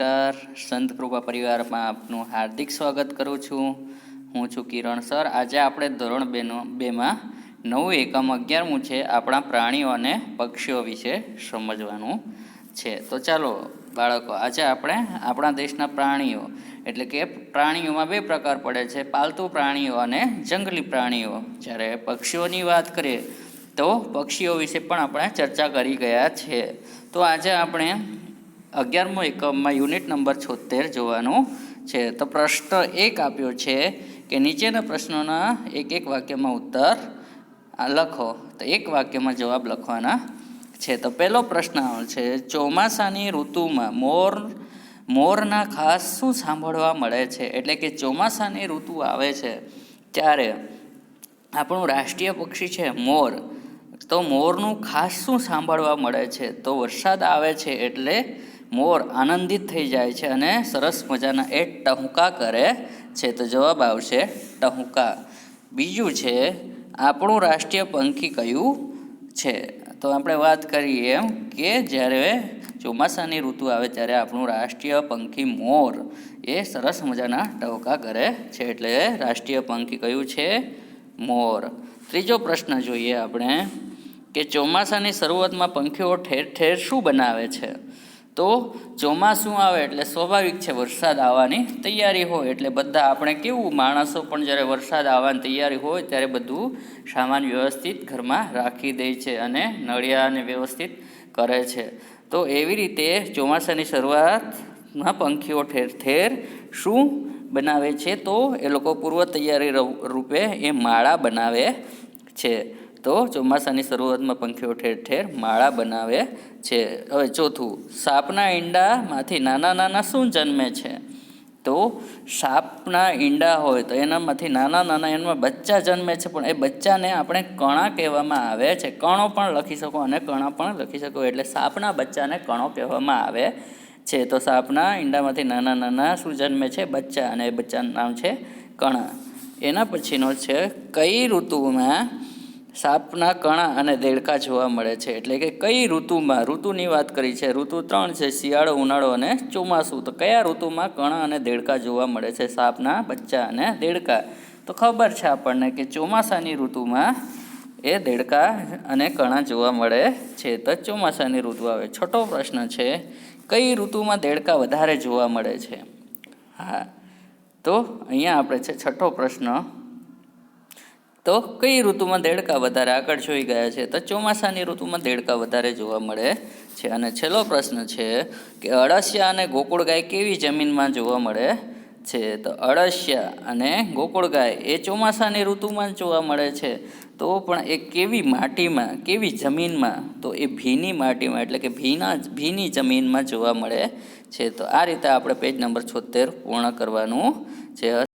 નમસ્કાર. સંત કૃપા પરિવારમાં આપનું હાર્દિક સ્વાગત કરું છું. હું છું કિરણ સર. આજે આપણે ધોરણ બેનો, બેમાં નવું એકમ અગિયારમું છે. આપણા પ્રાણીઓ અને પક્ષીઓ વિશે સમજવાનું છે. તો ચાલો, બાળકો, આજે આપણે આપણા દેશના પ્રાણીઓ, એટલે કે પ્રાણીઓમાં બે પ્રકાર પડે છે. પાલતુ પ્રાણીઓ અને જંગલી પ્રાણીઓ. જ્યારે પક્ષીઓની વાત કરીએ, તો પક્ષીઓ વિશે પણ આપણે ચર્ચા કરી ગયા છે. તો આજે આપણે અગિયારમો એકમમાં યુનિટ નંબર છોતેર જોવાનું છે. તો પ્રશ્ન એક આપ્યો છે કે નીચેના પ્રશ્નોના એક એક વાક્યમાં ઉત્તર લખો. તો એક વાક્યમાં જવાબ લખવાના છે. તો પહેલો પ્રશ્ન આવે છે. ચોમાસાની ઋતુમાં મોર, મોરના ખાસ શું સાંભળવા મળે છે? એટલે કે ચોમાસાની ઋતુ આવે છે ત્યારે આપણું રાષ્ટ્રીય પક્ષી છે મોર. તો મોરનું ખાસ શું સાંભળવા મળે છે? તો વરસાદ આવે છે એટલે મોર આનંદિત થઈ જાય છે અને સરસ મજાના એ ટહુકા કરે છે. તો જવાબ આવશે ટહુકા. બીજું છે, આપણું રાષ્ટ્રીય પંખી કયું છે? તો આપણે વાત કરીએ એમ કે જ્યારે ચોમાસાની ઋતુ આવે ત્યારે આપણું રાષ્ટ્રીય પંખી મોર એ સરસ મજાના ટહુકા કરે છે. એટલે રાષ્ટ્રીય પંખી કયું છે? મોર. ત્રીજો પ્રશ્ન જોઈએ આપણે કે ચોમાસાની શરૂઆતમાં પંખીઓ ઠેર ઠેર શું બનાવે છે? તો ચોમાસું આવે એટલે સ્વાભાવિક છે વરસાદ આવવાની તૈયારી હોય એટલે બધા આપણે કેવું માણસો પણ જ્યારે વરસાદ આવવાની તૈયારી હોય ત્યારે બધું સામાન વ્યવસ્થિત ઘરમાં રાખી દે છે અને નળિયાને વ્યવસ્થિત કરે છે. તો એવી રીતે ચોમાસાની શરૂઆતમાં પંખીઓ ઠેર ઠેર શું બનાવે છે તો એ લોકો પૂર્વ તૈયારી રૂપે એ માળા બનાવે છે. તો ચોમાસાની શરૂઆતમાં પંખીઓ ઠેર ઠેર માળા બનાવે છે. હવે ચોથું, સાપના ઈંડામાંથી નાના નાના શું જન્મે છે? તો સાપના ઈંડા હોય તો એનામાંથી નાના નાના એમાં બચ્ચા જન્મે છે, પણ એ બચ્ચાને આપણે કણા કહેવામાં આવે છે. કણો પણ લખી શકો અને કણા પણ લખી શકો, એટલે સાપના બચ્ચાને કણો કહેવામાં આવે છે. તો સાપના ઈંડામાંથી નાના નાના શું જન્મે છે? બચ્ચા, અને એ બચ્ચાનું નામ છે કણા. એના પછીનો છે, કઈ ઋતુમાં સાપના કણા અને દેડકા જોવા મળે છે. એટલે કે કઈ ઋતુમાં? ઋતુની વાત કરી છે. ઋતુ ત્રણ છે, શિયાળો, ઉનાળો અને ચોમાસું. તો કયા ઋતુમાં કણા અને દેડકા જોવા મળે છે? સાપના, બચ્ચા અને દેડકા. તો ખબર છે આપણને કે ચોમાસાની ઋતુમાં એ દેડકા અને કણા જોવા મળે છે. તો ચોમાસાની ઋતુ આવે. છઠ્ઠો પ્રશ્ન છે, કઈ ઋતુમાં દેડકા વધારે જોવા મળે છે? હા. તો અહીંયા આપણે છે છઠ્ઠો પ્રશ્ન તો કઈ ઋતુમાં દેડકા વધારે આગળ જોઈ ગયા છે? તો ચોમાસાની ઋતુમાં દેડકા વધારે જોવા મળે છે. અને છેલ્લો પ્રશ્ન છે કે અળસિયા અને ગોકુળ ગાય કેવી જમીનમાં જોવા મળે છે? તો અળસિયા અને ગોકુળ ગાય એ ચોમાસાની ઋતુમાં જોવા મળે છે. તો પણ એ કેવી માટીમાં, કેવી જમીનમાં? તો એ ભીની માટીમાં, એટલે કે ભીના, ભીની જમીનમાં જોવા મળે છે. તો આ રીતે આપણે પેજ નંબર છોતેર પૂર્ણ કરવાનું છે.